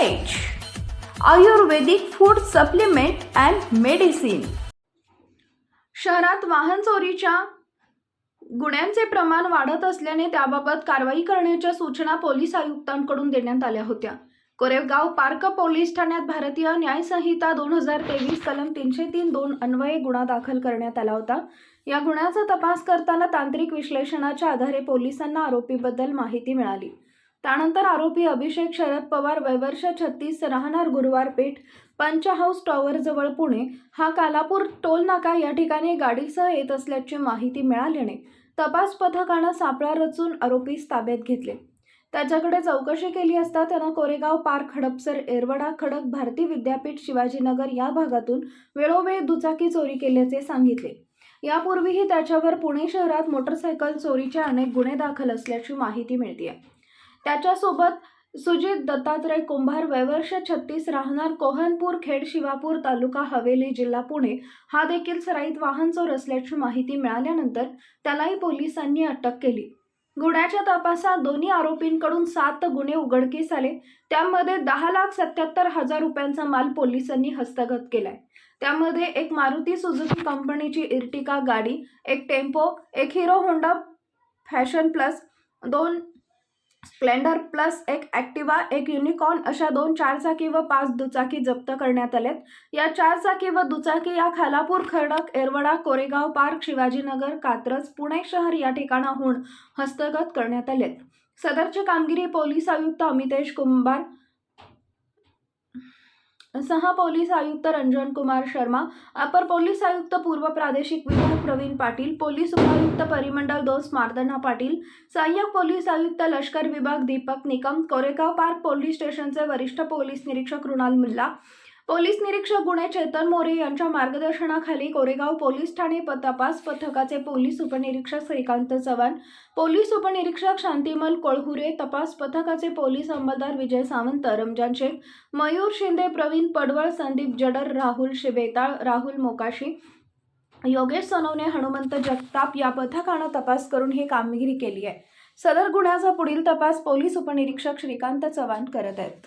Ayurvedic food supplement and medicine शहरात वाहन चोरीच्या गुन्ह्यांचे प्रमाण वाढत असल्याने त्याबाबत कारवाई करण्याच्या सूचना पोलीस आयुक्तांकडून देण्यात आल्या होत्या. कोरेगाव पार्क पोलीस ठाण्यात भारतीय न्याय संहिता दोन हजार तेवीस कलम तीनशे तीन दोन अन्वये गुन्हा दाखल करण्यात आला होता. या गुन्ह्याचा तपास करताना तांत्रिक विश्लेषणाच्या आधारे पोलिसांना आरोपीबद्दल माहिती मिळाली. त्यानंतर आरोपी अभिषेक शरद पवार वयवर्ष छत्तीस राहणार गुरुवार पेठ पंच हाऊस टॉवर जवळ पुणे हा कालापूर टोल नाका या ठिकाणी गाडीसह येत असल्याची माहिती मिळाल्याने तपास पथकानं सापळा रचून आरोपीस ताब्यात घेतले. त्याच्याकडे चौकशी केली असता त्यानं कोरेगाव पार्क हडपसर एरवडा खडक भारती विद्यापीठ शिवाजीनगर या भागातून वेळोवेळी दुचाकी चोरी केल्याचे सांगितले. यापूर्वीही त्याच्यावर पुणे शहरात मोटरसायकल चोरीचे अनेक गुन्हे दाखल असल्याची माहिती मिळते त्याच्यासोबत सुजित दत्तात्रय कुंभार वयवर्ष छत्तीस राहणार कोहनपूर खेड शिवापूर तालुका हवेली जिल्हा पुणे. हा देखील सराईत वाहन चोर असल्याची माहिती मिळाल्यानंतर त्यालाही पोलिसांनी अटक केली. गुन्ह्याच्या तपासात दोन्ही आरोपींकडून सात गुन्हे उघडकीस आले. त्यामध्ये दहा लाख सत्याहत्तर हजार रुपयांचा माल पोलिसांनी हस्तगत केलाय. त्यामध्ये एक मारुती सुझुकी कंपनीची इर्टिका गाडी एक टेम्पो एक हिरो होंडा फॅशन प्लस दोन स्प्लेंडर प्लस एक ॲक्टिवा एक युनिकॉर्न अशा दोन चारचाकी व पाच दुचाकी जप्त करण्यात आल्यात या चारचाकी व दुचाकी या खालापूर खडक एरवडा कोरेगाव पार्क शिवाजीनगर कात्रज पुणे शहर या ठिकाणाहून हस्तगत करण्यात आलेत. सदरची कामगिरी पोलीस आयुक्त अमितेश कुंभार सहा पोलीस आयुक्त रंजन कुमार शर्मा अपर पोलीस आयुक्त पूर्व प्रादेशिक विभाग प्रवीण पाटील पोलीस उपायुक्त परिमंडल दोन मार्दना पाटील सहाय्यक पोलीस आयुक्त लष्कर विभाग दीपक निकम कोरेगाव पार्क पोलीस स्टेशनचे वरिष्ठ पोलीस निरीक्षक रुणाल मुल्ला पोलीस निरीक्षक गुणे चेतन मोरे यांच्या मार्गदर्शनाखाली कोरेगाव पोलीस ठाणे प तपास पथकाचे पोलीस उपनिरीक्षक श्रीकांत चव्हाण पोलीस उपनिरीक्षक शांतिमल कोळहुरे तपास पथकाचे पोलीस अंमलदार विजय सावंत रमजान शेख मयूर शिंदे प्रवीण पडवळ संदीप जडर राहुल शिबेताळ राहुल मोकाशी योगेश सोनवणे हनुमंत जगताप या पथकानं तपास करून ही कामगिरी केली आहे. सदर गुन्ह्याचा पुढील तपास पोलीस उपनिरीक्षक श्रीकांत चव्हाण करत आहेत.